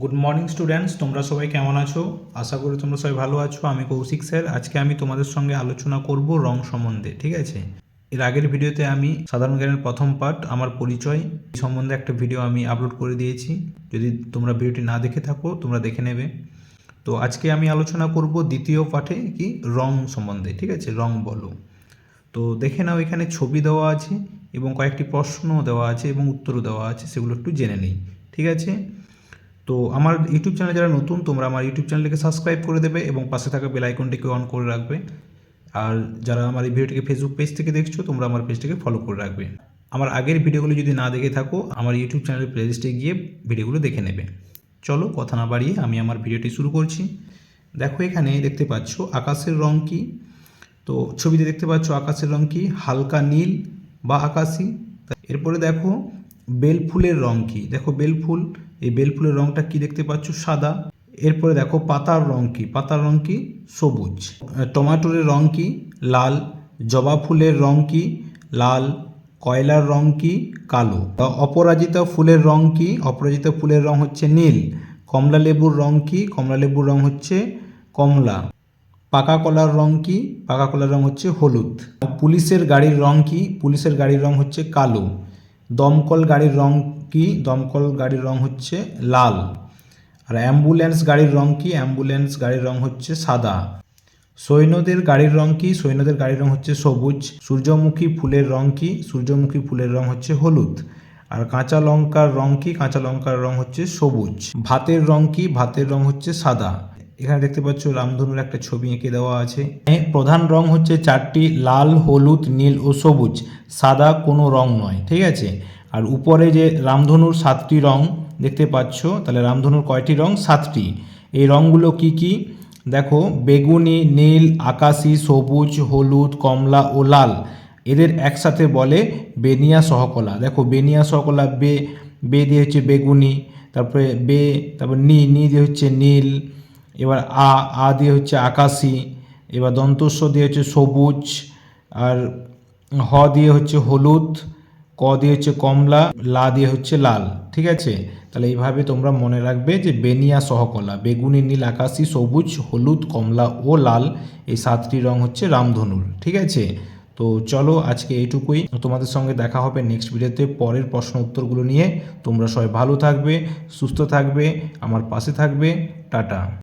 Good morning students তোমরা সবাই কেমন আছো? আশা করি তোমরা সবাই ভালো আছো। আমি কৌশিক স্যার। আজকে আমি তোমাদের সঙ্গে আলোচনা করব রং সম্বন্ধে, ঠিক আছে? এর আগের ভিডিওতে আমি সাধারণ জ্ঞানের প্রথম পার্ট আমার পরিচয় সম্বন্ধে একটা ভিডিও আমি আপলোড করে দিয়েছি। যদি তোমরা ভিডিওটি না দেখে থাকো, তোমরা দেখে নেবে। তো আজকে আমি আলোচনা করব দ্বিতীয় পাঠে কি? রং সম্বন্ধে, ঠিক আছে? রং বলো। তো দেখে নাও, এখানে ছবি দেওয়া আছে এবং কয়েকটি প্রশ্ন দেওয়া আছে এবং উত্তরও দেওয়া আছে, সেগুলো একটু জেনে নিই, ঠিক আছে? তো আমার ইউটিউব চ্যানেলে যারা নতুন, তোমরা আমার ইউটিউব চ্যানেলটিকে সাবস্ক্রাইব করে দেবে এবং পাশে থাকা বেল আইকনটিকে অন করে রাখবে। আর যারা আমার এই ভিডিওটিকে ফেসবুক পেজ থেকে দেখছ, তোমরা আমার পেজটিকে ফলো করে রাখবে। আমার আগের ভিডিওগুলো যদি না দেখে থাকো, আমার ইউটিউব চ্যানেলের প্লেলিস্টে গিয়ে ভিডিওগুলো দেখে নেবে। চলো কথা না বাড়িয়ে আমি আমার ভিডিওটি শুরু করছি। দেখো এখানে দেখতে পাচ্ছ আকাশের রং কী। তো ছবিতে দেখতে পাচ্ছ আকাশের রং কি, হালকা নীল বা আকাশি। এরপরে দেখো বেল ফুলের রং কি। দেখো বেল ফুল এই বেল ফুলের রংটা কি দেখতে পাচ্ছ? সাদা। এরপরে দেখো পাতার রং কি? পাতার রং কি? সবুজ। টমাটোরের রং কি? লাল। জবা ফুলের রং কি? লাল। কয়লার রং কি? কালো। অপরাজিতা ফুলের রং কি? অপরাজিতা ফুলের রং হচ্ছে নীল। কমলা লেবুর রং কি? কমলা লেবুর রং হচ্ছে কমলা। পাকা কলার রং কি? পাকা কলার রং হচ্ছে হলুদ। পুলিশের গাড়ির রং কি? পুলিশের গাড়ির রং হচ্ছে কালো। দমকল গাড়ির রং কি? দমকল গাড়ির রং হচ্ছে লাল। আর অ্যাম্বুলেন্স গাড়ির রং কি? অ্যাম্বুলেন্স গাড়ির রং হচ্ছে সাদা। সৈন্যদের গাড়ির রং কি? সৈন্যদের গাড়ির রং হচ্ছে সবুজ। সূর্যমুখী ফুলের রং কি? সূর্যমুখী ফুলের রং হচ্ছে হলুদ। আর কাঁচা লঙ্কার রং কি? কাঁচা লঙ্কার রং হচ্ছে সবুজ। ভাতের রং কি? ভাতের রং হচ্ছে সাদা। এখানে দেখতে পাচ্ছ রামধনুর একটা ছবি এঁকে দেওয়া আছে। প্রধান রং হচ্ছে চারটি, লাল, হলুদ, নীল ও সবুজ। সাদা কোনো রং নয়, ঠিক আছে? আর উপরে যে রামধনুর সাতটি রং দেখতে পাচ্ছ, তাহলে রামধনুর কয়টি রং? সাতটি। এই রংগুলো কি কি? দেখো, বেগুনি, নীল, আকাশি, সবুজ, হলুদ, কমলা ও লাল। এদের একসাথে বলে বেনিয়া সহকলা। দেখো, বেনিয়া সহকলা, বে বে দিয়ে হচ্ছে বেগুনি, তারপরে বে, তারপর নি নি দিয়ে হচ্ছে নীল, এবার আ আ দিয়ে হচ্ছে আকাশি, এবার দন্তস্ব দিয়ে হচ্ছে সবুজ, আর হ দিয়ে হচ্ছে হলুদ ক দিয়ে হচ্ছে কমলা, লা দিয়ে হচ্ছে লাল, ঠিক আছে? তাহলে এইভাবে তোমরা মনে রাখবে যে বেনিয়া সহকলা, বেগুনি, নীল, আকাশি, সবুজ, হলুদ, কমলা ও লাল, এই সাতটি রং হচ্ছে রামধনুর, ঠিক আছে? তো চলো আজকে এইটুকুই। তোমাদের সঙ্গে দেখা হবে নেক্সট ভিডিওতে পরের প্রশ্ন উত্তরগুলো নিয়ে তোমরা সবাই ভালো থাকবে, সুস্থ থাকবে, আমার পাশে থাকবে, টাটা।